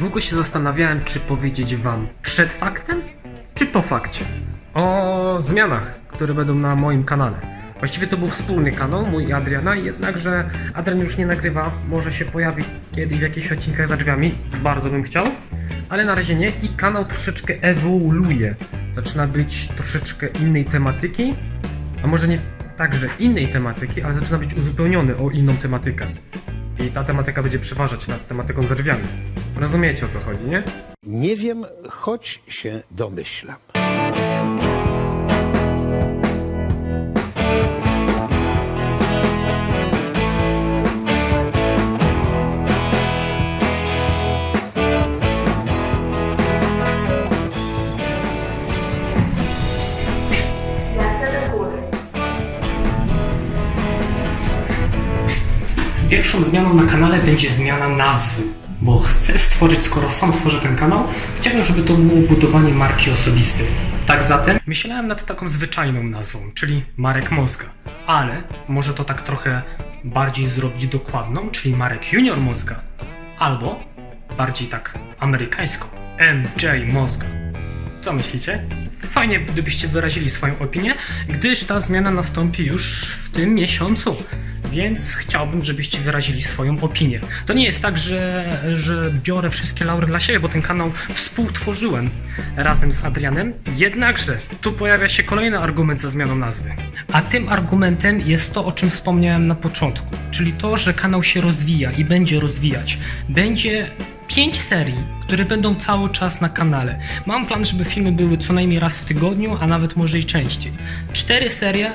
Długo się zastanawiałem, czy powiedzieć wam przed faktem, czy po fakcie. O zmianach, które będą na moim kanale. Właściwie to był wspólny kanał, mój i Adriana, jednakże Adrian już nie nagrywa, może się pojawi kiedyś w jakichś odcinkach za drzwiami, bardzo bym chciał, ale na razie nie i kanał troszeczkę ewoluuje. Zaczyna być troszeczkę innej tematyki, a może nie także innej tematyki, ale zaczyna być uzupełniony o inną tematykę. I ta tematyka będzie przeważać nad tematyką za drzwiami. Rozumiecie o co chodzi, nie? Nie wiem, choć się domyślam. Pierwszą zmianą na kanale będzie zmiana nazwy, bo chcę stworzyć, skoro sam tworzę ten kanał, chciałbym, żeby to było budowanie marki osobistej. Tak zatem myślałem nad taką zwyczajną nazwą, czyli Marek Mózga, ale może to tak trochę bardziej zrobić dokładną, czyli Marek Junior Mózga, albo bardziej tak amerykańsko, MJ Mózga. Co myślicie? Fajnie, gdybyście wyrazili swoją opinię, gdyż ta zmiana nastąpi już w tym miesiącu. Więc chciałbym, żebyście wyrazili swoją opinię. To nie jest tak, że, że biorę wszystkie laury dla siebie, bo ten kanał współtworzyłem razem z Adrianem. Jednakże tu pojawia się kolejny argument za zmianą nazwy. A tym argumentem jest to, o czym wspomniałem na początku, czyli to, że kanał się rozwija i będzie rozwijać. Będzie pięć serii, które będą cały czas na kanale. Mam plan, żeby filmy były co najmniej raz w tygodniu, a nawet może i częściej. Cztery serie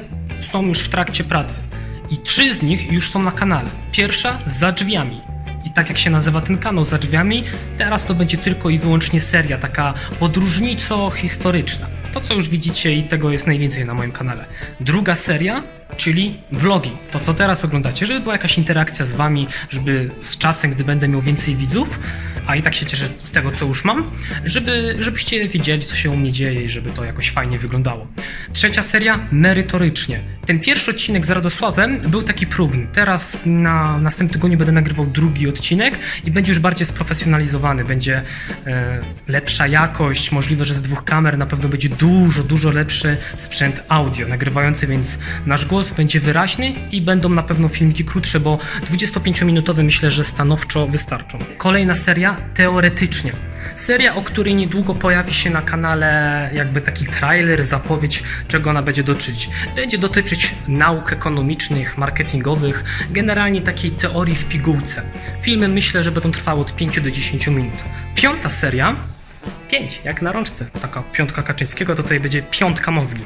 są już w trakcie pracy i trzy z nich już są na kanale. Pierwsza za drzwiami. I tak jak się nazywa ten kanał za drzwiami, teraz to będzie tylko i wyłącznie seria taka podróżnico-historyczna. To co już widzicie i tego jest najwięcej na moim kanale. Druga seria, czyli vlogi. To co teraz oglądacie, żeby była jakaś interakcja z wami, żeby z czasem, gdy będę miał więcej widzów, a i tak się cieszę z tego co już mam, żeby, żebyście wiedzieli co się u mnie dzieje i żeby to jakoś fajnie wyglądało. Trzecia seria merytorycznie. Ten pierwszy odcinek z Radosławem był taki próbny. Teraz na następnym tygodniu będę nagrywał drugi odcinek i będzie już bardziej sprofesjonalizowany. Będzie e, lepsza jakość, możliwe, że z dwóch kamer na pewno będzie dużo, dużo lepszy sprzęt audio nagrywający, więc nasz głos będzie wyraźny i będą na pewno filmiki krótsze, bo 25-minutowe myślę, że stanowczo wystarczą. Kolejna seria teoretycznie. Seria, o której niedługo pojawi się na kanale jakby taki trailer, zapowiedź, czego ona będzie dotyczyć. Będzie dotyczyć nauk ekonomicznych, marketingowych, generalnie takiej teorii w pigułce. Filmy myślę, że będą trwały od 5 do 10 minut. Piąta seria 5, jak na rączce. Taka piątka Kaczyńskiego, to tutaj będzie piątka mózgi.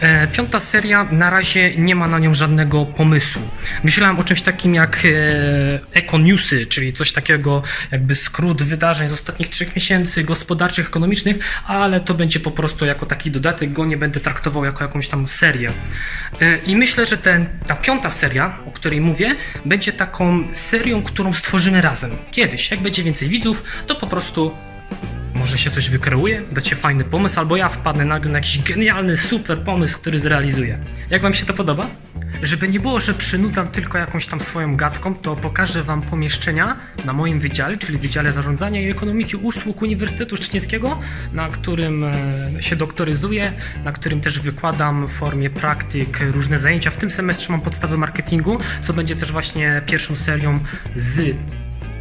E, piąta seria, na razie nie ma na nią żadnego pomysłu. Myślałem o czymś takim jak e, Eco Newsy, czyli coś takiego jakby skrót wydarzeń z ostatnich trzech miesięcy gospodarczych, ekonomicznych, ale to będzie po prostu jako taki dodatek, go nie będę traktował jako jakąś tam serię. E, I myślę, że ten, ta piąta seria, o której mówię, będzie taką serią, którą stworzymy razem. Kiedyś, jak będzie więcej widzów, to po prostu może się coś wykreuje, dacie fajny pomysł, albo ja wpadnę nagle na jakiś genialny, super pomysł, który zrealizuję. Jak wam się to podoba? Żeby nie było, że przynudzam tylko jakąś tam swoją gadką, to pokażę wam pomieszczenia na moim wydziale, czyli Wydziale Zarządzania i Ekonomiki Usług Uniwersytetu Szczecińskiego, na którym e, się doktoryzuję, na którym też wykładam w formie praktyk różne zajęcia. W tym semestrze mam podstawy marketingu, co będzie też właśnie pierwszą serią z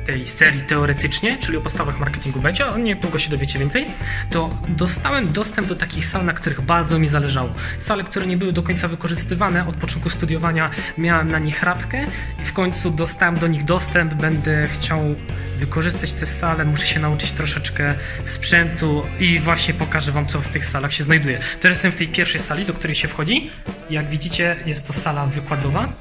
tej serii teoretycznie, czyli o podstawach marketingu będzie, o niedługo się dowiecie więcej, to dostałem dostęp do takich sal, na których bardzo mi zależało. Sale, które nie były do końca wykorzystywane, od początku studiowania miałem na nich rapkę i w końcu dostałem do nich dostęp, będę chciał wykorzystać te sale, muszę się nauczyć troszeczkę sprzętu i właśnie pokażę wam, co w tych salach się znajduje. Teraz jestem w tej pierwszej sali, do której się wchodzi. Jak widzicie, jest to sala wykładowa.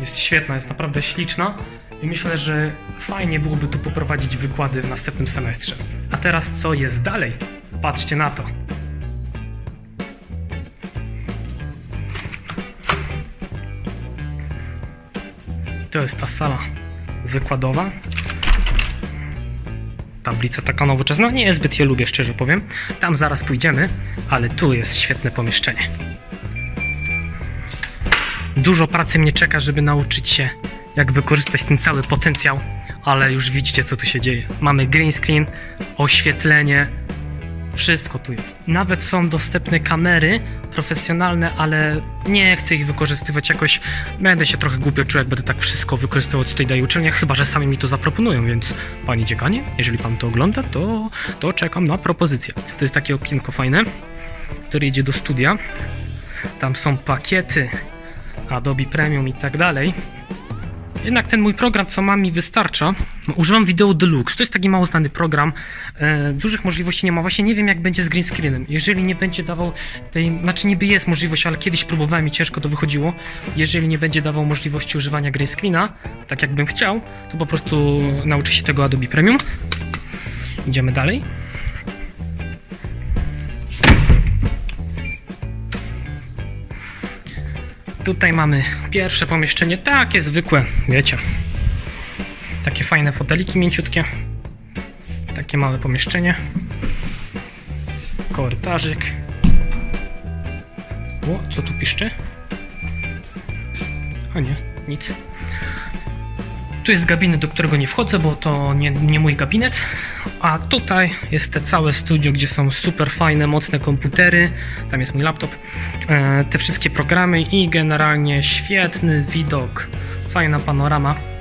Jest świetna, jest naprawdę śliczna i myślę, że fajnie byłoby tu poprowadzić wykłady w następnym semestrze. A teraz co jest dalej? Patrzcie na to. To jest ta sala wykładowa. Tablica taka nowoczesna, nie zbyt je lubię, szczerze powiem. Tam zaraz pójdziemy, ale tu jest świetne pomieszczenie. Dużo pracy mnie czeka, żeby nauczyć się, jak wykorzystać ten cały potencjał ale już widzicie co tu się dzieje. Mamy green screen, oświetlenie, wszystko tu jest. Nawet są dostępne kamery profesjonalne, ale nie chcę ich wykorzystywać jakoś. Będę się trochę głupio czuł, jak będę tak wszystko wykorzystywał, co tutaj daje uczelnia, chyba że sami mi to zaproponują, więc panie dziekanie, jeżeli pan to ogląda, to, to czekam na propozycję. To jest takie okienko fajne, które idzie do studia. Tam są pakiety Adobe Premium i tak dalej. Jednak ten mój program, co mam, mi wystarcza. Używam Video Deluxe. To jest taki mało znany program. E, dużych możliwości nie ma. Właśnie nie wiem, jak będzie z green screenem. Jeżeli nie będzie dawał tej. Znaczy, niby jest możliwość, ale kiedyś próbowałem i ciężko to wychodziło. Jeżeli nie będzie dawał możliwości używania green screena, tak jakbym chciał, to po prostu nauczy się tego Adobe Premium. Idziemy dalej. Tutaj mamy pierwsze pomieszczenie, takie zwykłe, wiecie. Takie fajne foteliki mięciutkie. Takie małe pomieszczenie. Korytarzyk. O, co tu piszczy? A nie, nic. Tu jest gabinet, do którego nie wchodzę, bo to nie, nie mój gabinet. A tutaj jest te całe studio, gdzie są super fajne, mocne komputery. Tam jest mój laptop. E, te wszystkie programy i generalnie świetny widok. Fajna panorama.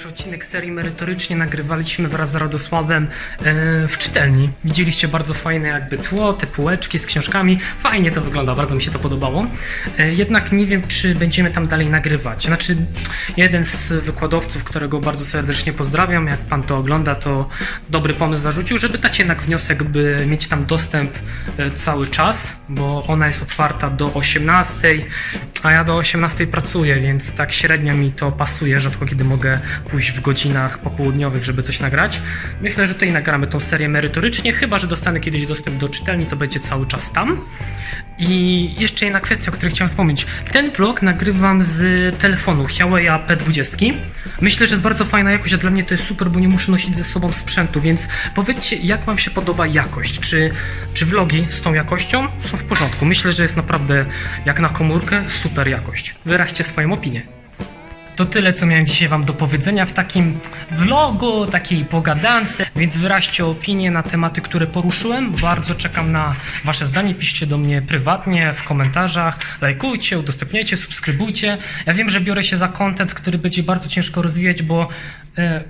Pierwszy odcinek serii merytorycznie nagrywaliśmy wraz z Radosławem e, w czytelni. Widzieliście bardzo fajne jakby tło, te półeczki z książkami. Fajnie to wygląda, bardzo mi się to podobało. E, jednak nie wiem, czy będziemy tam dalej nagrywać. Znaczy, jeden z wykładowców, którego bardzo serdecznie pozdrawiam, jak pan to ogląda, to dobry pomysł zarzucił, żeby dać jednak wniosek, by mieć tam dostęp e, cały czas, bo ona jest otwarta do 18, a ja do 18 pracuję, więc tak średnio mi to pasuje, rzadko kiedy mogę pójść w godzinach popołudniowych, żeby coś nagrać. Myślę, że tutaj nagramy tą serię merytorycznie, chyba że dostanę kiedyś dostęp do czytelni, to będzie cały czas tam. I jeszcze jedna kwestia, o której chciałem wspomnieć. Ten vlog nagrywam z telefonu Huawei P20. Myślę, że jest bardzo fajna jakość, a dla mnie to jest super, bo nie muszę nosić ze sobą sprzętu, więc powiedzcie, jak Wam się podoba jakość? Czy, czy vlogi z tą jakością są w porządku? Myślę, że jest naprawdę, jak na komórkę, super jakość. Wyraźcie swoją opinię. To tyle, co miałem dzisiaj Wam do powiedzenia w takim vlogu, takiej pogadance, więc wyraźcie opinie na tematy, które poruszyłem. Bardzo czekam na Wasze zdanie. Piszcie do mnie prywatnie, w komentarzach, lajkujcie, udostępniajcie, subskrybujcie. Ja wiem, że biorę się za content, który będzie bardzo ciężko rozwijać, bo e,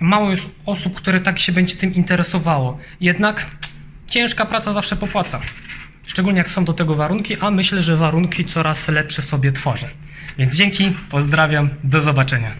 mało jest osób, które tak się będzie tym interesowało. Jednak ciężka praca zawsze popłaca. Szczególnie jak są do tego warunki, a myślę, że warunki coraz lepsze sobie tworzę. Więc dzięki, pozdrawiam, do zobaczenia.